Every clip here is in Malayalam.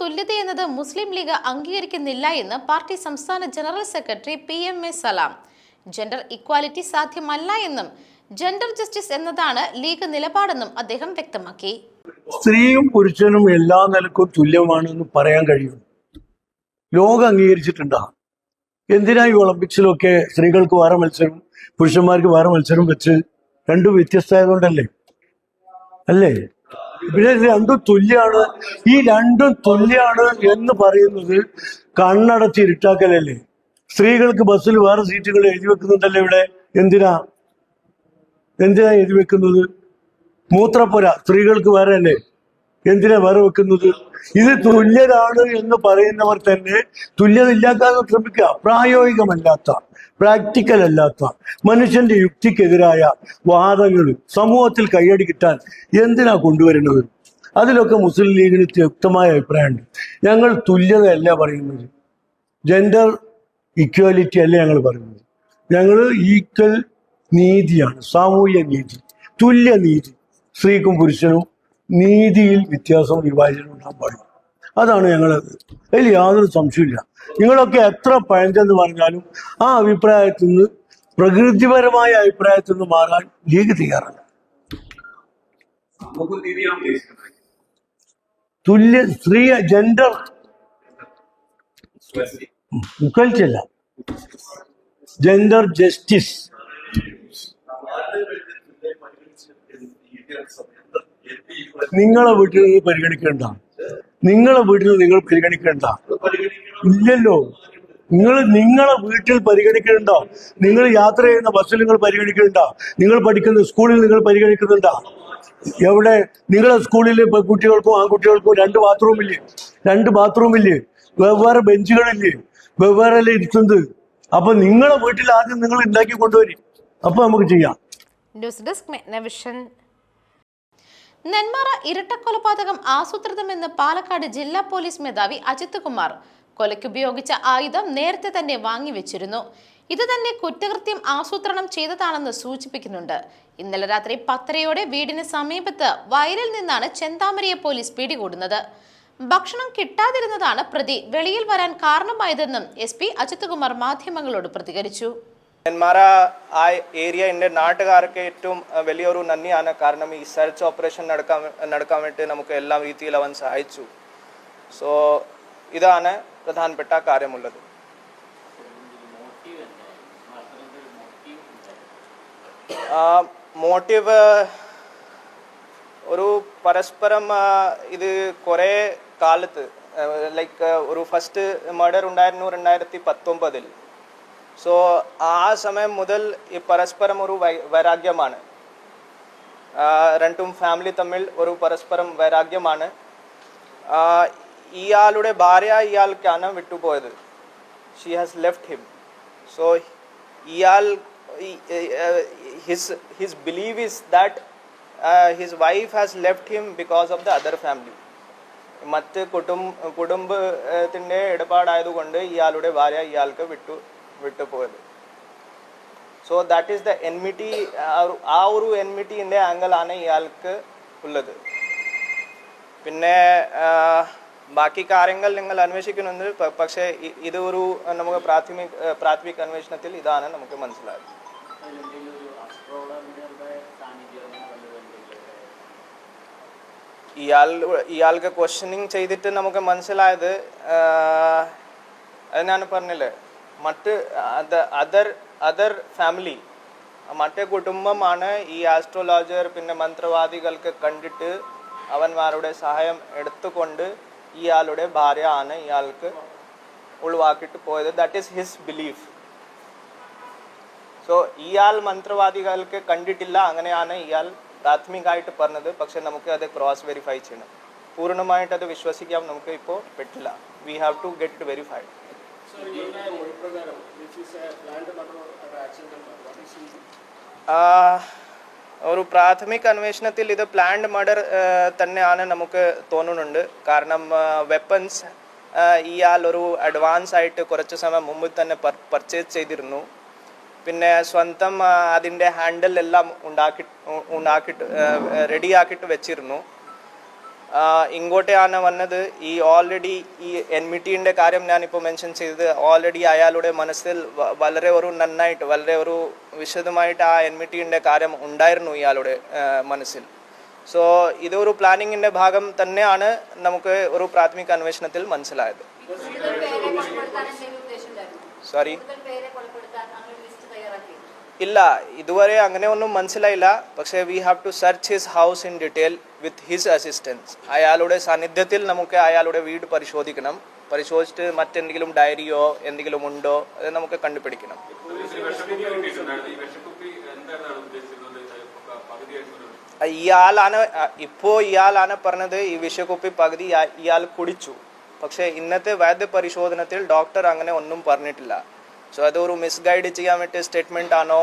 തുല്യതയെന്നത് മുസ്ലിം ലീഗ് അംഗീകരിക്കുന്നില്ല എന്ന് പാർട്ടി സംസ്ഥാന general secretary P M A Salam. Gender equality സാധ്യമല്ല എന്നും ജെൻഡർ ജസ്റ്റിസ് എന്നതാണ് ലീഗ് നിലപാടെന്നും അദ്ദേഹം വ്യക്തമാക്കി. സ്ത്രീയും പുരുഷനും എല്ലാ നിലക്കും തുല്യമാണെന്ന് പറയാൻ കഴിയും ലോകം അംഗീകരിച്ചിട്ടുണ്ട്? എന്തിനാ ഈ ഒളിമ്പിക്സിലൊക്കെ സ്ത്രീകൾക്ക് വേറെ മത്സരം പുരുഷന്മാർക്ക് വേറെ മത്സരം വെച്ച് രണ്ടും വ്യത്യസ്തമായതുകൊണ്ടല്ലേ? അല്ലേ? ഇത് രണ്ടും തുല്യാണ്. ഈ രണ്ടും തുല്യാണ് എന്ന് പറയുന്നത് കണ്ണടച്ച് ഇരുട്ടാക്കലല്ലേ? സ്ത്രീകൾക്ക് ബസ്സിൽ വേറെ സീറ്റുകൾ എഴുതി വെക്കുന്നുണ്ടല്ലോ ഇവിടെ. എന്തിനാ? എന്തിനാ എഴുതി വെക്കുന്നത്? മൂത്രപ്പുര. സ്ത്രീകൾക്ക് വേറെ അല്ലേ? എന്തിനാ വേറെ വെക്കുന്നത്? ഇത് തുല്യരാണ് എന്ന് പറയുന്നവർ തന്നെ തുല്യത ഇല്ലാക്കാൻ ശ്രമിക്കുക. പ്രായോഗികമല്ലാത്ത പ്രാക്ടിക്കൽ അല്ലാത്ത മനുഷ്യന്റെ യുക്തിക്കെതിരായ വാദങ്ങൾ സമൂഹത്തിൽ കൈയടി കിട്ടാൻ എന്തിനാ കൊണ്ടുവരുന്നത്? അതിലൊക്കെ മുസ്ലിം ലീഗിന് വ്യക്തമായ അഭിപ്രായമുണ്ട്. ഞങ്ങൾ തുല്യതയല്ല പറയുന്നത്. ജെൻഡർ ഇക്വാലിറ്റി അല്ല ഞങ്ങൾ പറയുന്നത്. ഞങ്ങൾ ഈക്വൽ നീതിയാണ് സാമൂഹ്യ നീതി തുല്യ നീതി. സ്ത്രീക്കും പുരുഷനും നീതിയിൽ വ്യത്യാസം വിഭാജനം ഉണ്ടാകാൻ പാടില്ല. അതാണ് ഞങ്ങളത് അതിൽ യാതൊരു സംശയമില്ല നിങ്ങളൊക്കെ എത്ര പഴഞ്ചെന്ന് പറഞ്ഞാലും ആ അഭിപ്രായത്തിൽ നിന്ന് പ്രകൃതിപരമായ അഭിപ്രായത്തിൽ നിന്ന് മാറാൻ ലീഗ് തയ്യാറല്ല. തുല്യ സ്ത്രീ ജെൻഡർ ഇക്വാലിറ്റി അല്ല ജെൻഡർ ജസ്റ്റിസ് നിങ്ങളെ വീട്ടിൽ പരിഗണിക്കേണ്ട. നിങ്ങളെ വീട്ടിൽ നിങ്ങൾ പരിഗണിക്കേണ്ട. ഇല്ലല്ലോ. നിങ്ങൾ നിങ്ങളെ വീട്ടിൽ പരിഗണിക്കുന്നുണ്ടോ നിങ്ങൾ യാത്ര ചെയ്യുന്ന ബസ്സിൽ നിങ്ങൾ പരിഗണിക്കുന്നുണ്ടോ നിങ്ങൾ പഠിക്കുന്ന സ്കൂളിൽ നിങ്ങൾ പരിഗണിക്കുന്നുണ്ടോ. എവിടെ? നിങ്ങളെ സ്കൂളിൽ കുട്ടികൾക്കും ആൺകുട്ടികൾക്കും രണ്ട് ബാത്റൂം ഇല്ലേ? രണ്ട് ബാത്റൂം ഇല്ലേ? വെവ്വേറെ ബെഞ്ചുകളില്ലേ? വെവ്വേറെ ഇരുത്തുന്നത് അപ്പൊ നിങ്ങളെ വീട്ടിൽ ആദ്യം നിങ്ങൾ ഉണ്ടാക്കി കൊണ്ടുവരും. അപ്പൊ നമുക്ക് ചെയ്യാം. ന്യൂസ് ഡെസ്ക് നെന്മാറ ഇരട്ടക്കൊലപാതകം ആസൂത്രിതമെന്ന് പാലക്കാട് ജില്ലാ പോലീസ് മേധാവി അജിത് കുമാർ കൊലയ്ക്കുപയോഗിച്ച ആയുധം നേരത്തെ തന്നെ വാങ്ങിവെച്ചിരുന്നു. ഇത് തന്നെ കുറ്റകൃത്യം ആസൂത്രണം ചെയ്തതാണെന്ന് സൂചിപ്പിക്കുന്നുണ്ട്. ഇന്നലെ രാത്രി പത്തരയോടെ വീടിന് സമീപത്ത് വയലിൽ നിന്നാണ് ചെന്താമരയെ പോലീസ് പിടികൂടുന്നത്. ഭക്ഷണം കിട്ടാതിരുന്നതാണ് പ്രതി. വെളിയിൽ വരാൻ കാരണമായതെന്നും എസ് പി അജിത് കുമാർ മാധ്യമങ്ങളോട് പ്രതികരിച്ചു. നെന്മാറ ആ ഏരിയ എന്റെ നാട്ടുകാർക്ക് ഏറ്റവും വലിയൊരു നന്ദിയാണ്. കാരണം ഈ സെർച്ച് ഓപ്പറേഷൻ നടക്കാൻ നടക്കാൻ വേണ്ടി നമുക്ക് എല്ലാ രീതിയിൽ അവൻ സഹായിച്ചു. സോ ഇതാണ് പ്രധാനപ്പെട്ട കാര്യമുള്ളത്. മോട്ടീവ് ഒരു പരസ്പരം ഇത് കുറേ കാലത്ത് ലൈക്ക് ഒരു ഫസ്റ്റ് മർഡർ ഉണ്ടായിരുന്നു രണ്ടായിരത്തി പത്തൊമ്പതിൽ. സോ ആ സമയം മുതൽ ഈ പരസ്പരം ഒരു വൈരാഗ്യമാണ്. രണ്ടും ഫാമിലി തമ്മിൽ ഒരു പരസ്പരം വൈരാഗ്യമാണ്. ഇയാളുടെ ഭാര്യ ഇയാൾക്കാണ് വിട്ടുപോയത്. She has left him so ഇയാൾ his his believe is that his wife has left him because of the other family മറ്റ് കുടുംബ കുടുംബത്തിന്റെ ഇടപാടായതുകൊണ്ട് ഇയാളുടെ ഭാര്യ ഇയാൾക്ക് വിട്ടു. വിട്ടുപോയത്. So that is the enmity ആ ഒരു എൻമിറ്റിന്റെ ആംഗിളാണ് ഇയാൾക്ക് ഉള്ളത്. പിന്നെ ആ, ബാക്കി കാര്യങ്ങൾ നിങ്ങൾ അന്വേഷിക്കുന്നുണ്ട്. പക്ഷേ ഇത് ഒരു നമുക്ക് പ്രാഥമിക പ്രാഥമിക അന്വേഷണത്തിൽ ഇതാണ് നമുക്ക് മനസ്സിലായത്. ഇയാൾ ഇയാൾക്ക് ക്വസ്റ്റ്യനിങ് ചെയ്തിട്ട് നമുക്ക് മനസ്സിലായത് ആ, അത് ഞാൻ പറഞ്ഞില്ലേ? മറ്റ് അതർ അതർ ഫാമിലി മറ്റേ കുടുംബമാണ് ഈ ആസ്ട്രോളജർ പിന്നെ മന്ത്രവാദികൾക്ക് കണ്ടിട്ട് അവന്മാരുടെ സഹായം എടുത്തുകൊണ്ട് ഇയാളുടെ ഭാര്യ ആണ് ഇയാൾക്ക് ഒഴിവാക്കിയിട്ട് പോയത്. That is his belief so ഇയാൾ മന്ത്രവാദികൾക്ക് കണ്ടിട്ടില്ല. അങ്ങനെയാണ് ഇയാൾ പ്രാഥമികമായിട്ട് പറഞ്ഞത്. പക്ഷെ നമുക്ക് അത് ക്രോസ് വെരിഫൈ ചെയ്യണം. പൂർണമായിട്ട് അത് വിശ്വസിക്കാൻ നമുക്ക് ഇപ്പോൾ പറ്റില്ല we have to get verified ഒരു പ്രാഥമിക അന്വേഷണത്തിൽ ഇത് പ്ലാൻഡ് മർഡർ തന്നെയാണ് നമുക്ക് തോന്നുന്നുണ്ട്. കാരണം വെപ്പൺസ് ഇയാൾ ഒരു അഡ്വാൻസ് ആയിട്ട് കുറച്ച് സമയം മുമ്പ് തന്നെ പർച്ചേസ് ചെയ്തിരുന്നു. പിന്നെ സ്വന്തം അതിന്റെ ഹാൻഡിൽ എല്ലാം ഉണ്ടാക്കി ഉണ്ടാക്കിയിട്ട് റെഡിയാക്കിയിട്ട് വെച്ചിരുന്നു. ആ, ഇങ്ങോട്ടാണ് വന്നത് ഈ ഓൾറെഡി ഈ എൻമിറ്റീന്റെ കാര്യം ഞാനിപ്പോൾ മെൻഷൻ ചെയ്തത്. ഓൾറെഡി അയാളുടെ മനസ്സിൽ വളരെ ഒരു നന്നായിട്ട് വളരെ ഒരു വിശദമായിട്ട് ആ എൻമിറ്റീന്റെ കാര്യം ഉണ്ടായിരുന്നു ഇയാളുടെ മനസ്സിൽ. സോ ഇതൊരു പ്ലാനിങ്ങിന്റെ ഭാഗം തന്നെയാണ് നമുക്ക് ഒരു പ്രാഥമിക അന്വേഷണത്തിൽ മനസ്സിലായത്. സോറി ഇല്ല ഇതുവരെ അങ്ങനെ ഒന്നും മനസ്സിലായില്ല. പക്ഷേ we have to search his house in detail with his assistance അയാളുടെ സാന്നിധ്യത്തിൽ നമുക്ക് അയാളുടെ വീട് പരിശോധിക്കണം. പരിശോധിച്ചിട്ട് മറ്റെന്തെങ്കിലും ഡയറിയോ എന്തെങ്കിലും ഉണ്ടോ അത് നമുക്ക് കണ്ടുപിടിക്കണം. ഇയാളാണ് ഇപ്പോൾ ഇയാളാണ് പറഞ്ഞത് ഈ വിഷക്കുപ്പി പകുതി ഇയാ- ഇയാൾ കുടിച്ചു. പക്ഷേ ഇന്നത്തെ വൈദ്യ പരിശോധനത്തിൽ ഡോക്ടർ അങ്ങനെ ഒന്നും പറഞ്ഞിട്ടില്ല. സോ അത് ഒരു മിസ്ഗൈഡ് ചെയ്യാൻ വേണ്ടി സ്റ്റേറ്റ്മെന്റ് ആണോ?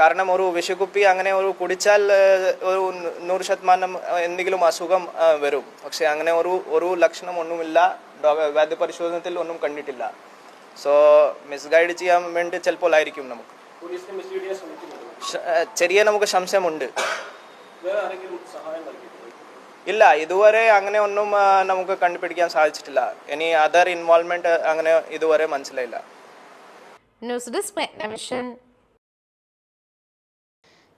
കാരണം ഒരു വിഷക്കുപ്പി അങ്ങനെ ഒരു കുടിച്ചാൽ ഒരു നൂറ് ശതമാനം എന്തെങ്കിലും അസുഖം വരും. പക്ഷെ അങ്ങനെ ഒരു ഒരു ലക്ഷണം ഒന്നുമില്ല. വൈദ്യ പരിശോധനത്തിൽ ഒന്നും കണ്ടിട്ടില്ല. സോ മിസ്ഗൈഡ് ചെയ്യാൻ വേണ്ടി ചിലപ്പോൾ ആയിരിക്കും നമുക്ക്. ചെറിയ നമുക്ക് സംശയമുണ്ട്. ഇല്ല ഇതുവരെ അങ്ങനെ ഒന്നും നമുക്ക് കണ്ടുപിടിക്കാൻ സാധിച്ചിട്ടില്ല. ഇനി അതർ ഇൻവോൾവ്മെന്റ് അങ്ങനെ ഇതുവരെ മനസ്സിലായില്ല. ന്യൂസ് ഡെസ്ക് മെഗ്നവിഷൻ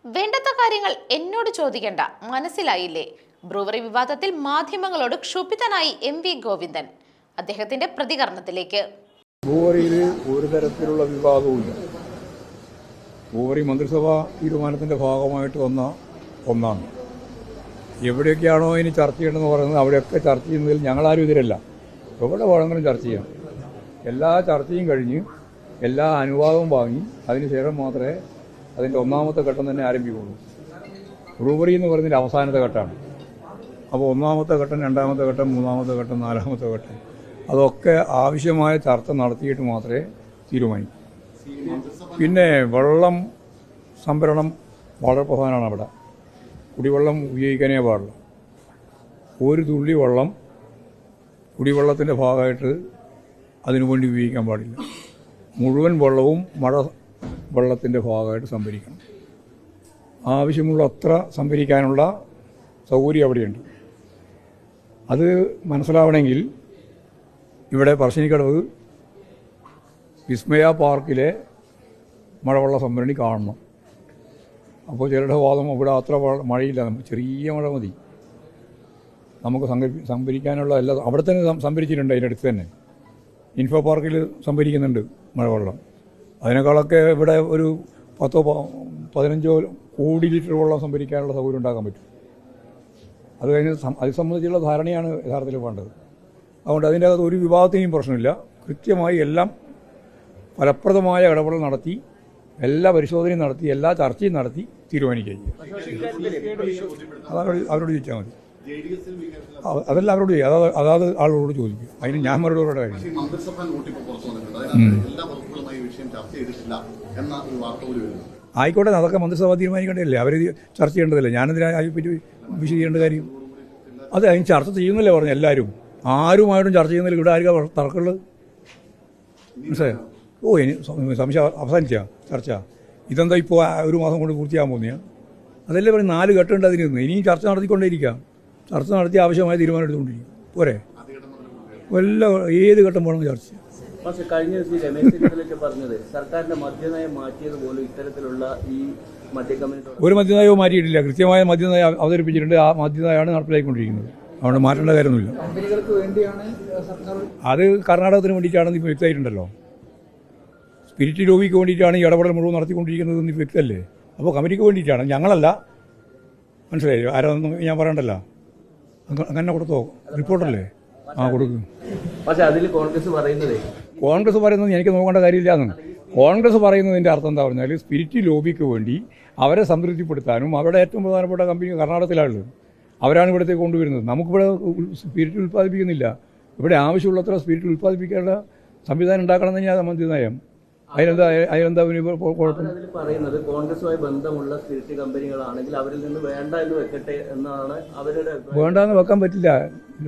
വേണ്ടത്ത കാര്യങ്ങൾ എന്നോട് ചോദിക്കേണ്ട. മനസ്സിലായില്ലേ? ബ്രൂവറി വിവാദത്തിൽ മാധ്യമങ്ങളോട് ക്ഷുഭിതനായി എം വി ഗോവിന്ദൻ. അദ്ദേഹത്തിന്റെ പ്രതികരണത്തിലേക്ക്. ബ്രൂവറിയിൽ ഒരു തരത്തിലുള്ള വിവാദവുമില്ല ബ്രൂവറി മന്ത്രിസഭാ തീരുമാനത്തിന്റെ ഭാഗമായിട്ട് വന്ന ഒന്നാണ്. എവിടെയൊക്കെയാണോ ഇനി ചർച്ച ചെയ്യണമെന്ന് പറയുന്നത് അവിടെയൊക്കെ ചർച്ച ചെയ്യുന്നതിൽ ഞങ്ങളാരും എതിരല്ല എവിടെ വേണമെങ്കിലും ചർച്ച ചെയ്യാം. എല്ലാ ചർച്ചയും കഴിഞ്ഞ് എല്ലാ അനുവാദവും വാങ്ങി അതിനുശേഷം മാത്രമേ അതിന്റെ ഒന്നാമത്തെ ഘട്ടം തന്നെ ആരംഭിക്കുള്ളൂ ബ്രൂവറി എന്ന് പറയുന്നതിന്റെ അവസാനത്തെ ഘട്ടമാണ്. അപ്പോൾ ഒന്നാമത്തെ ഘട്ടം രണ്ടാമത്തെ ഘട്ടം മൂന്നാമത്തെ ഘട്ടം നാലാമത്തെ ഘട്ടം അതൊക്കെ ആവശ്യമായ ചർച്ച നടത്തിയിട്ട് മാത്രമേ തീരുമാനിക്കൂ. പിന്നെ വെള്ളം സംഭരണം വളരെ പ്രധാനമാണ് അവിടെ. കുടിവെള്ളം ഉപയോഗിക്കാനേ പാടില്ല ഒരു തുള്ളി വെള്ളം കുടിവെള്ളത്തിന്റെ ഭാഗമായിട്ട് അതിനു വേണ്ടി ഉപയോഗിക്കാൻ പാടില്ല. മുഴുവൻ വെള്ളവും മഴ വെള്ളത്തിന്റെ ഭാഗമായിട്ട് സംഭരിക്കണം. ആവശ്യമുള്ള അത്ര സംഭരിക്കാനുള്ള സൗകര്യം അവിടെയുണ്ട്. അത് മനസ്സിലാവണമെങ്കിൽ ഇവിടെ പറശ്ശിനിക്കടവ് വിസ്മയ പാർക്കിലെ മഴവെള്ള സംഭരണി കാണണം. അപ്പോൾ ചിലരുടെ വാദം ഇവിടെ അത്ര മഴയില്ല. നമുക്ക് ചെറിയ മഴ മതി. നമുക്ക് സംഘടി സംഭരിക്കാനുള്ള എല്ലാ അവിടെ തന്നെ സംഭരിച്ചിട്ടുണ്ട് അതിന്റെ അടുത്ത് തന്നെ. ഇൻഫോ പാർക്കിൽ സംഭരിക്കുന്നുണ്ട് മഴവെള്ളം. അതിനേക്കാളൊക്കെ ഇവിടെ ഒരു പത്തോ പതിനഞ്ചോ കോടി ലിറ്റർ വെള്ളം സംഭരിക്കാനുള്ള സൗകര്യം ഉണ്ടാക്കാൻ പറ്റും. അത് കഴിഞ്ഞ് അത് സംബന്ധിച്ചുള്ള ധാരണയാണ് യഥാർത്ഥത്തിൽ വേണ്ടത്. അതുകൊണ്ട് അതിന്റെ അകത്ത് ഒരു വിവാദത്തിനും പ്രശ്നമില്ല. കൃത്യമായി എല്ലാം ഫലപ്രദമായ ഇടപെടൽ നടത്തി എല്ലാ പരിശോധനയും നടത്തി എല്ലാ ചർച്ചയും നടത്തി തീരുമാനിക്കുകയും ചെയ്യും അതവരോട് അവരോട് ചോദിച്ചാൽ മതി. അതെല്ലാം അവരോട് ചെയ്യും അതാത് അതാത് ആളുകളോട് ചോദിക്കും. അതിന് ഞാൻ മറുപടി കാര്യം. ആയിക്കോട്ടെ അതൊക്കെ മന്ത്രിസഭ തീരുമാനിക്കേണ്ടതല്ലേ? അവർ ചർച്ച ചെയ്യേണ്ടതല്ലേ? ഞാനെന്തിനാ അതിനെപ്പറ്റി വിശദീകരിക്കേണ്ട കാര്യം? അതെ അതിന് ചർച്ച ചെയ്യുന്നില്ലേ പറഞ്ഞു എല്ലാവരും. ആരുമായിട്ടും ചർച്ച ചെയ്യുന്നില്ല ഇവിടെ ആർക്കാ തർക്കമുള്ളത്? മനസ്സിലായോ? ഓ ഇനി സംശയം അവസാനിച്ച. ചർച്ച. ഇതെന്താ ഇപ്പോൾ ഒരു മാസം കൊണ്ട് പൂർത്തിയാകാൻ പോകുന്നതാണ് അതല്ലേ പറയും നാല് ഘട്ടമുണ്ട് അതിന് ഇനിയും ചർച്ച നടത്തിക്കൊണ്ടേയിരിക്കാം. ചർച്ച നടത്തി ആവശ്യമായ തീരുമാനം എടുത്തുകൊണ്ടിരിക്കും. പോരെ? എല്ലാ ഏത് ഘട്ടം പോകണമെങ്കിൽ ചർച്ച ചെയ്യാം. പക്ഷെ കഴിഞ്ഞ ദിവസം ഈ രമേശ് ചെന്നിത്തലയൊക്കെ പറഞ്ഞത് സർക്കാരിന്റെ മദ്യനയം മാറ്റിയത് പോലും ഇത്തരത്തിലുള്ള ഈ ഒരു മദ്യനയവും മാറ്റിയിട്ടില്ല. കൃത്യമായ മദ്യനയം അവതരിപ്പിച്ചിട്ടുണ്ട്. ആ മദ്യനയമാണ് നടപ്പിലാക്കിക്കൊണ്ടിരിക്കുന്നത് അതുകൊണ്ട് മാറ്റേണ്ട കാര്യമൊന്നുമില്ല. അത് കർണാടകത്തിന് വേണ്ടിയിട്ടാണെന്ന് ഇപ്പോൾ വ്യക്തമായിട്ടുണ്ടല്ലോ. സ്പിരിറ്റ് ലോബിക്ക് വേണ്ടിയിട്ടാണ് ഈ ഇടപെടൽ മുഴുവൻ നടത്തിക്കൊണ്ടിരിക്കുന്നത് എന്ന് വ്യക്തമല്ലേ അപ്പോൾ കമ്പനിക്ക് വേണ്ടിയിട്ടാണ്. ഞങ്ങളല്ല. മനസ്സിലായോ? ആരാന്നും ഞാൻ പറയണ്ടല്ലോ. അങ്ങ- അങ്ങനെ കൊടുത്തോ? റിപ്പോർട്ടല്ലേ? ആ കൊടുക്കും. പക്ഷേ അതിൽ കോൺഗ്രസ് പറയുന്നത്. കോൺഗ്രസ് പറയുന്നത് എനിക്ക് നോക്കേണ്ട കാര്യമില്ലാന്ന് കോൺഗ്രസ് പറയുന്നതിന്റെ അർത്ഥം എന്താ പറഞ്ഞാൽ സ്പിരിറ്റ് ലോബിക്ക് വേണ്ടി അവരെ സംതൃപ്തിപ്പെടുത്താനും അവരുടെ ഏറ്റവും പ്രധാനപ്പെട്ട കമ്പനി കർണാടകത്തിലാണുള്ളത്. അവരാണ് ഇവിടത്തേക്ക് കൊണ്ടുവരുന്നത്. നമുക്കിവിടെ സ്പിരിറ്റ് ഉൽപ്പാദിപ്പിക്കുന്നില്ല. ഇവിടെ ആവശ്യമുള്ളത്ര സ്പിരിറ്റ് ഉൽപ്പാദിപ്പിക്കാനുള്ള സംവിധാനം ഉണ്ടാക്കണം എന്ന് തന്നെയാണ് മന്ത്രി നയം. അതിനെന്താ അതിനെന്താ പിന്നെ ഇപ്പോൾ കുഴപ്പം? അതിൽ പറയുന്നത് കോൺഗ്രസുമായി ബന്ധമുള്ള സ്പിരിറ്റ് കമ്പനികളാണെങ്കിൽ അവരിൽ നിന്ന് വേണ്ട എന്ന് വെക്കട്ടെ എന്നാണ് അവരുടെ വേണ്ട എന്ന് വെക്കാൻ പറ്റില്ല.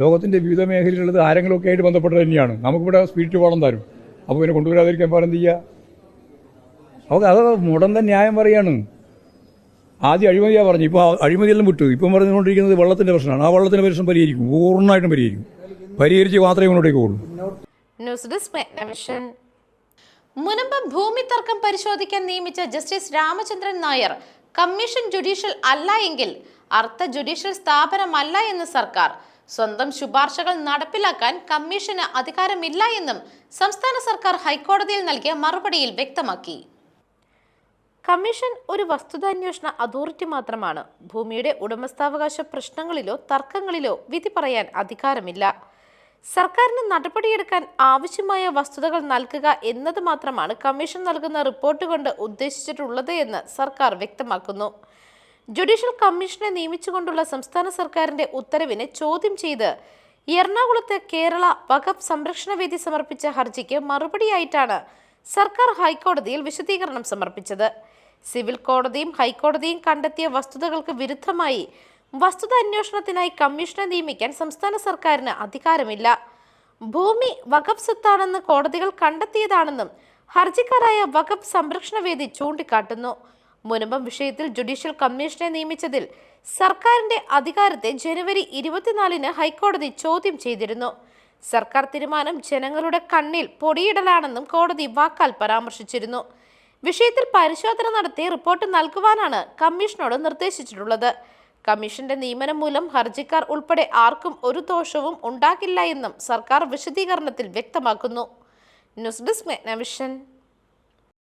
ലോകത്തിന്റെ വിവിധ മേഖലയിലുള്ളത് ആരെങ്കിലുമൊക്കെ ആയിട്ട് ബന്ധപ്പെട്ടത് തന്നെയാണ്. നമുക്കിവിടെ സ്പിരിറ്റ് വേണം തരും അപ്പോൾ പിന്നെ കൊണ്ടുവരാതിരിക്കാൻ പാടെന്ത് ചെയ്യുക അവർക്ക് അത് മുടന്ത ന്യായം പറയാണ്. ആദ്യം അഴിമതിയാണ് പറഞ്ഞു ഇപ്പോൾ അഴിമതിയെല്ലാം വിട്ടു. ഇപ്പം പറഞ്ഞുകൊണ്ടിരിക്കുന്നത് വെള്ളത്തിന്റെ പ്രശ്നമാണ്. ആ വെള്ളത്തിന്റെ പ്രശ്നം പരിഹരിക്കും. പൂർണമായിട്ടും പരിഹരിക്കും. പരിഹരിച്ച് മാത്രമേ മുന്നോട്ടേക്ക് പോകുള്ളൂ ന്യൂസ് ഡെസ്ക്. മുനമ്പം ഭൂമി തർക്കം പരിശോധിക്കാൻ നിയമിച്ച justice Ramachandran Nair commission judicial അല്ല എങ്കിൽ അർത്ഥ ജുഡീഷ്യൽ സ്ഥാപനമല്ല എന്ന് സർക്കാർ. സ്വന്തം ശുപാർശകൾ നടപ്പിലാക്കാൻ കമ്മീഷന് അധികാരമില്ല എന്നും സംസ്ഥാന സർക്കാർ ഹൈക്കോടതിയിൽ നൽകിയ മറുപടിയിൽ വ്യക്തമാക്കി. കമ്മീഷൻ ഒരു വസ്തുതാന്വേഷണ അതോറിറ്റി മാത്രമാണ്. ഭൂമിയുടെ ഉടമസ്ഥാവകാശ പ്രശ്നങ്ങളിലോ തർക്കങ്ങളിലോ വിധി പറയാൻ അധികാരമില്ല. സർക്കാരിന് നടപടിയെടുക്കാൻ ആവശ്യമായ വസ്തുതകൾ നൽകുക എന്നത് മാത്രമാണ് കമ്മീഷൻ നൽകുന്ന റിപ്പോർട്ട് കൊണ്ട് ഉദ്ദേശിച്ചിട്ടുള്ളത് എന്ന് സർക്കാർ വ്യക്തമാക്കുന്നു. ജുഡീഷ്യൽ കമ്മീഷനെ നിയമിച്ചുകൊണ്ടുള്ള സംസ്ഥാന സർക്കാരിന്റെ ഉത്തരവിനെ ചോദ്യം ചെയ്ത് എറണാകുളത്ത് കേരള വഖഫ് സംരക്ഷണ വേദി സമർപ്പിച്ച ഹർജിക്ക് മറുപടിയായിട്ടാണ് സർക്കാർ ഹൈക്കോടതിയിൽ വിശദീകരണം സമർപ്പിച്ചത്. സിവിൽ കോടതിയും ഹൈക്കോടതിയും കണ്ടെത്തിയ വസ്തുതകൾക്ക് വിരുദ്ധമായി വസ്തുത അന്വേഷണത്തിനായി കമ്മീഷനെ നിയമിക്കാൻ സംസ്ഥാന സർക്കാരിന് അധികാരമില്ല. ഭൂമി വഖഫ് സ്വത്താണെന്ന് കോടതികൾ കണ്ടെത്തിയതാണെന്നും ഹർജിക്കാരായ വഖഫ് സംരക്ഷണ വേദി ചൂണ്ടിക്കാട്ടുന്നു. മുനമ്പം വിഷയത്തിൽ ജുഡീഷ്യൽ കമ്മീഷനെ നിയമിച്ചതിൽ സർക്കാരിന്റെ അധികാരത്തെ ജനുവരി ഇരുപത്തിനാലിന് ഹൈക്കോടതി ചോദ്യം ചെയ്തിരുന്നു. സർക്കാർ തീരുമാനം ജനങ്ങളുടെ കണ്ണിൽ പൊടിയിടലാണെന്നും കോടതി വാക്കാൽ പരാമർശിച്ചിരുന്നു. വിഷയത്തിൽ പരിശോധന നടത്തി റിപ്പോർട്ട് നൽകുവാനാണ് കമ്മീഷനോട് നിർദ്ദേശിച്ചിട്ടുള്ളത്. കമ്മീഷന്റെ നിയമനം മൂലം ഹർജിക്കാർ ഉൾപ്പെടെ ആർക്കും ഒരു ദോഷവും ഉണ്ടാകില്ല എന്നും സർക്കാർ വിശദീകരണത്തിൽ വ്യക്തമാക്കുന്നു. News desk മെഗ്നവിഷൻ.